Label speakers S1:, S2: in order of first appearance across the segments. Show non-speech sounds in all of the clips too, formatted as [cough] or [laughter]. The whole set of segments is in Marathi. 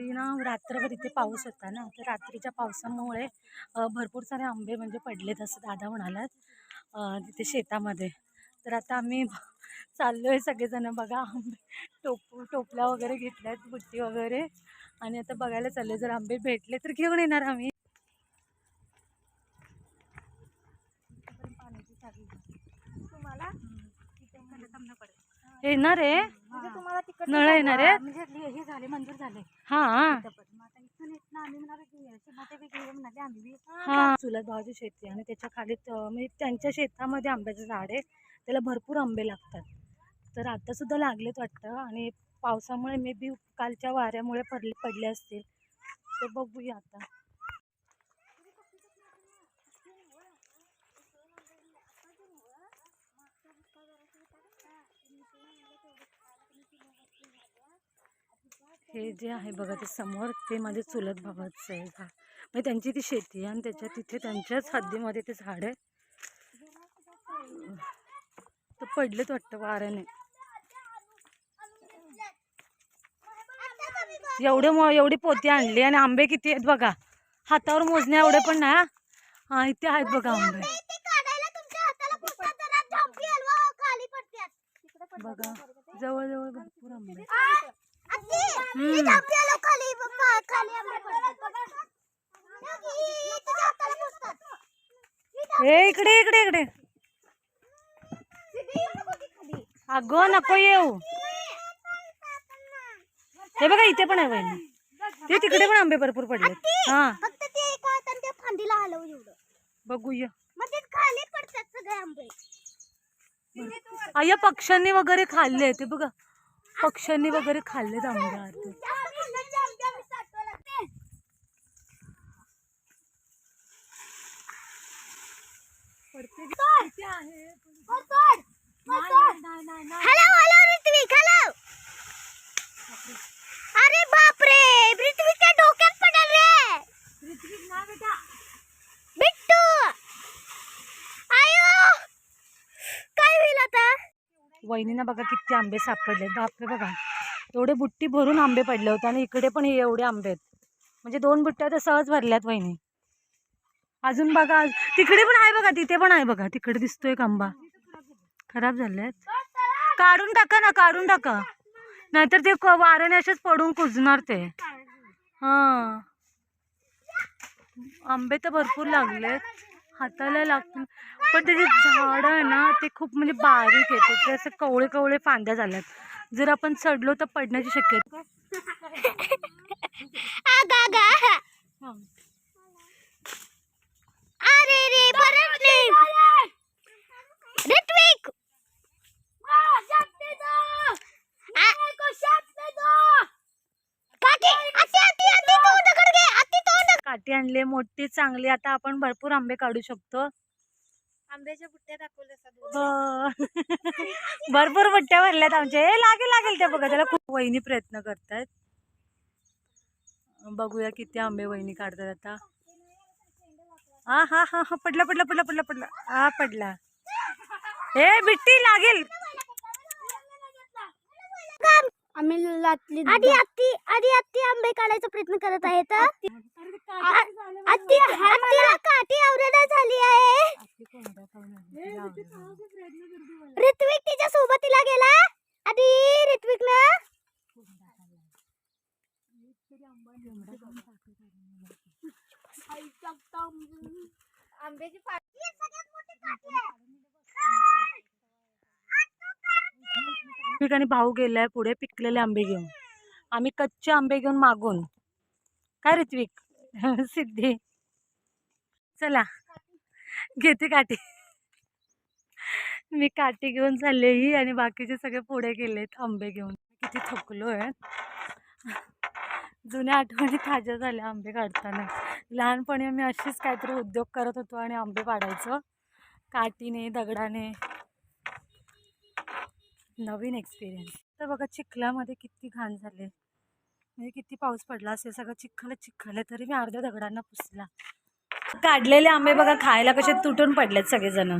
S1: रात्री ना रात्रभर इथे पाऊस होता ना तर रात्रीच्या पावसामुळे भरपूर सारे आंबे म्हणजे पडलेत असं दादा म्हणालात तिथे शेतामध्ये. तर आता आम्ही चाललो आहे सगळेजण बघा आंबे टोप टोपल्या वगैरे घेतल्यात बुट्टी वगैरे. आणि आता बघायला चालले जर आंबे भेटले तर घेऊन येणार आम्ही.
S2: तुम्हाला?
S1: येणार आहे. नळ येणार आहेत?
S2: म्हणजे हे झाले मंजूर झाले.
S1: हां.
S2: मग आता इथून येत ना आम्ही म्हणाले घेऊया मोठे बी घेऊया म्हणाले आम्ही बी
S1: हा. चुलत भावाची शेती आहे आणि त्याच्याखाली त- म्हणजे त्यांच्या शेतामध्ये आंब्याचं झाड आहे. त्याला भरपूर आंबे लागतात. तर आता सुद्धा लागलेत वाटतं आणि पावसामुळे मे बी कालच्या वाऱ्यामुळे पडले पडले असतील. ते बघूया आता. हे जे आहे बघा ते समोर ते माझे चुलत भावाचं आहे झाड म्हणजे त्यांची ती शेती आहे आणि त्याच्या तिथे त्यांच्याच हद्दीमध्ये ते झाड आहे. तर पडलेत वाटतं वाऱ्याने. एवढे मो एवढी पोती आणली आणि आंबे किती आहेत बघा. हातावर मोजण्या एवढे पण नाही हा. हा इथे आहेत बघा आंबे. बघा जवळ जवळ भरपूर आंबे. हे इकडे इकडे इकडे. अगं नको येऊ. हे बघा इथे पण आहे बहिणी ते तिकडे पण आंबे भरपूर पडले हा.
S2: फांदीला हलव एवढं.
S1: बघूया
S2: मग ते खाली पडतात सगळे आंबे.
S1: अय्या पक्ष्यांनी वगैरे खाल्ले ते बघा. पक्ष्यांनी वगैरे खाल्लेत आंबे अर्धे
S2: हॅलो हॅलो ऋत्विक हॅलो
S1: वहिनीनं बघा किती आंबे सापडले बापरे बघा. एवढे बुट्टी भरून आंबे पडले होते आणि इकडे पण हे एवढे आंबे आहेत. म्हणजे दोन बुट्ट्या तर सहज भरल्यात वहिनी. अजून बघा तिकडे पण आहे बघा तिथे पण आहे बघा. तिकडे दिसतोय एक आंबा. खराब झाल्यात काढून टाका ना काढून टाका. नाहीतर ते क- असेच पडून कुजणार ते. हां. आंबे तर भरपूर लागलेत. हाताला लागतील. पण त्याचे झाड आहे ना ते खूप म्हणजे बारीक आहे ते असं कवळे कवळे फांद्या झाल्यात. जर आपण चढलो तर पडण्याची शक्यता
S2: आगा गा अरे रे परत नाही ऋत्विक काकी, आती, आती, आती, तोंडाकडे घे, आती,
S1: काठी आणली मोठी चांगली आता आपण भरपूर आंबे काढू शकतो.
S2: आंब्याच्या बुट्ट्या दाखवल्या
S1: हो. भरपूर बुट्ट्या भरल्यात आमच्या हे लागेल लागेल ते बघा त्याला खूप वहिनी प्रयत्न करतायत. बघूया किती आंबे वहिनी काढतात आता. हा हा हा हा पडला पडला पडला पडला पडला. हा पडला. हे बिट्टी लागेल.
S2: आम्ही लाटली आधी आत्ती आधी आत्ती आंबे काढायचा प्रयत्न करत आहेत आत्ती आत्तीला काठी आवरेला झाली आहे ऋत्विक तिच्या सोबतीला गेला आधी ऋत्विक ना आंब्याची
S1: ठिकाणी भाऊ गेलाय पुढे पिकलेले आंबे घेऊन. आम्ही कच्चे आंबे घेऊन मागून. काय ऋत्विक? [laughs] सिद्धी. चला. घेते काठी. मी काठी घेऊन चाललेही आणि बाकीचे सगळे पुढे गेलेत आंबे घेऊन. किती थकलो आहे जुन्या आठवणी ताज्या झाल्या आंबे काढताना. लहानपणी आम्ही अशीच काहीतरी उद्योग करत होतो आणि आंबे पाडायचो. काठीने दगडाने. नवीन एक्सपिरियन्स तर बघा चिखलामध्ये किती घाण झाले. म्हणजे किती पाऊस पडला असेल सगळं चिखल चिखल. तरी मी अर्ध्या दगडांना पुसला. काढलेले आंबे बघा खायला कसे तुटून पडलेत सगळेजण.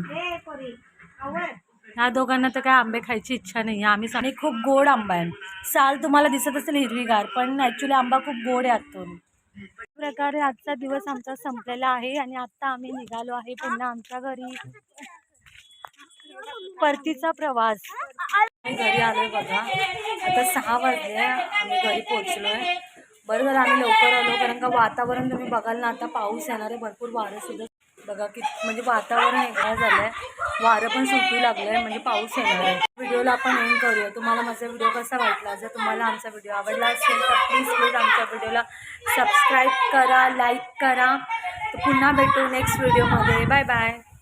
S1: ह्या दोघांना तर काय आंबे खायची इच्छा नाही आम्ही आणि खूप गोड आंबा आहे. साल तुम्हाला दिसत असेल हिरवीगार पण ॲक्च्युली आंबा खूप गोड आहे आतून. प्रकारे आजचा दिवस आमचा संपलेला आहे आणि आत्ता आम्ही निघालो आहे पुन्हा आमच्या घरी. परतीचा प्रवास. आम्ही घरी आलोय बघा. आता सहा वाजले आम्ही घरी पोहोचलोय. बरं झालं आम्ही लवकर आलो. कारण का वातावरण तुम्ही बघाल ना आता पाऊस येणार आहे. भरपूर वारं सुद्धा बघा की म्हणजे वातावरण वेगळं झालं आहे वारं पण सुटू लागलं आहे म्हणजे पाऊस येणार आहे. व्हिडिओला आपण एंड करूया. तुम्हाला माझा व्हिडिओ कसा वाटला? जर तुम्हाला आमचा व्हिडिओ आवडला असेल तर प्लीज प्लीज आमच्या व्हिडिओला सबस्क्राईब करा लाईक करा. तर पुन्हा भेटू नेक्स्ट व्हिडिओमध्ये बाय बाय